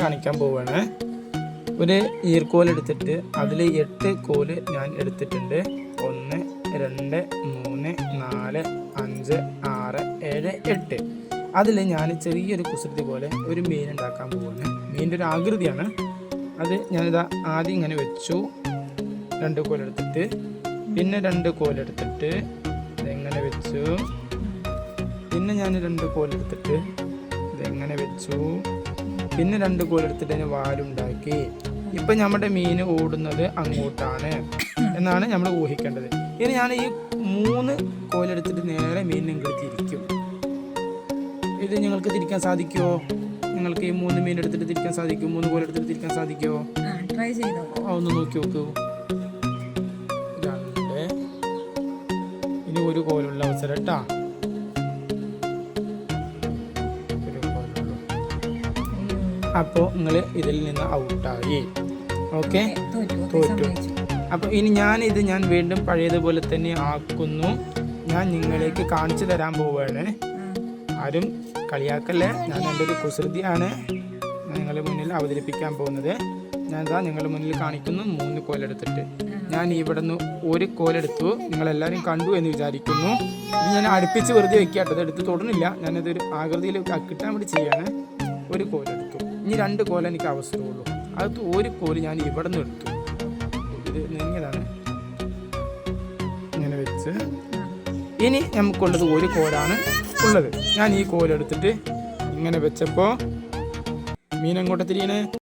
കാണിക്കാൻ പോവുകയാണ് ഒരു ഈർക്കോൽ എടുത്തിട്ട് അതിൽ എട്ട് കോൽ ഞാൻ എടുത്തിട്ടുണ്ട്. ഒന്ന് രണ്ട് മൂന്ന് നാല് അഞ്ച് ആറ് ഏഴ് എട്ട്. അതിൽ ഞാൻ ചെറിയൊരു കുസൃതി പോലെ ഒരു മീൻ ഉണ്ടാക്കാൻ പോവാണ്. മീനിന്റെ ഒരു ആകൃതിയാണ്. അത് ഞാനിതാ ആദ്യം ഇങ്ങനെ വെച്ചു. രണ്ട് കോലെടുത്തിട്ട്. പിന്നെ രണ്ട് കോലെടുത്തിട്ട് ഇതെങ്ങനെ വെച്ചു? പിന്നെ ഞാൻ രണ്ട് കോലെടുത്തിട്ട് ഇതെങ്ങനെ വെച്ചു? പിന്നെ രണ്ട് കോലെടുത്തിട്ട് അതിന് വാലുണ്ടാക്കി. ഇപ്പം നമ്മുടെ മീൻ ഓടുന്നത് അങ്ങോട്ടാണ് എന്നാണ് നമ്മൾ ഊഹിക്കേണ്ടത്. ഇനി ഞാൻ ഈ മൂന്ന് കോലെടുത്തിട്ട് നേരെ മീൻ നിങ്ങൾ തിരിക്കും. ഇത് നിങ്ങൾക്ക് തിരിക്കാൻ സാധിക്കുമോ നിങ്ങൾക്ക് ഈ മൂന്ന് മീൻ എടുത്തിട്ട് തിരിക്കാൻ സാധിക്കും മൂന്ന് കോലെടുത്തിട്ട് തിരിക്കാൻ സാധിക്കുമോ ട്രൈ ചെയ്തോ? ഒന്ന് നോക്കി നോക്കൂ. രണ്ട്. ഇനി ഒരു കോലുള്ള അവസരം കേട്ടാ അപ്പോൾ നിങ്ങൾ ഇതിൽ നിന്ന് ഔട്ടായി. ഓക്കെ? തോറ്റു. അപ്പോൾ ഇനി ഞാൻ ഇത് ഞാൻ വീണ്ടും പഴയതുപോലെ തന്നെ ആക്കുന്നു. ഞാൻ നിങ്ങളേക്ക് കാണിച്ചു തരാൻ പോവുകയാണ് ആരും കളിയാക്കല്ലേ? ഞാൻ എന്റെ ഒരു കുസൃതിയാണ് നിങ്ങളുടെ മുന്നിൽ അവതരിപ്പിക്കാൻ പോകുന്നത്. ഞാൻ ഇതാ നിങ്ങളുടെ മുന്നിൽ കാണിക്കുന്നു മൂന്ന് കോലെടുത്തിട്ട് ഞാൻ ഇവിടെ നിന്ന് ഒരു കോലെടുത്തു നിങ്ങളെല്ലാവരും കണ്ടു എന്ന് വിചാരിക്കുന്നു. ഇത് ഞാൻ അടുപ്പിച്ച് വെറുതെ വെക്കാട്ടത് എടുത്ത് തൊടുന്നില്ല. ഞാനിതൊരു ആകൃതിയിൽ കിട്ടാൻ വേണ്ടി ചെയ്യാണ്. ഒരു കോലെടുത്തു ഇനി രണ്ട് കോല എനിക്ക് അവസരമുള്ളൂ. അത് ഒരു കോൽ ഞാൻ ഇവിടെ നിന്ന് എടുത്തു. ഇത് നീങ്ങിയതാണ് ഇങ്ങനെ വെച്ച്. ഇനി നമുക്കുള്ളത് ഒരു കോലാണ് ഉള്ളത്. ഞാൻ ഈ കോലെടുത്തിട്ട് ഇങ്ങനെ വെച്ചപ്പോൾ തിരിയണേ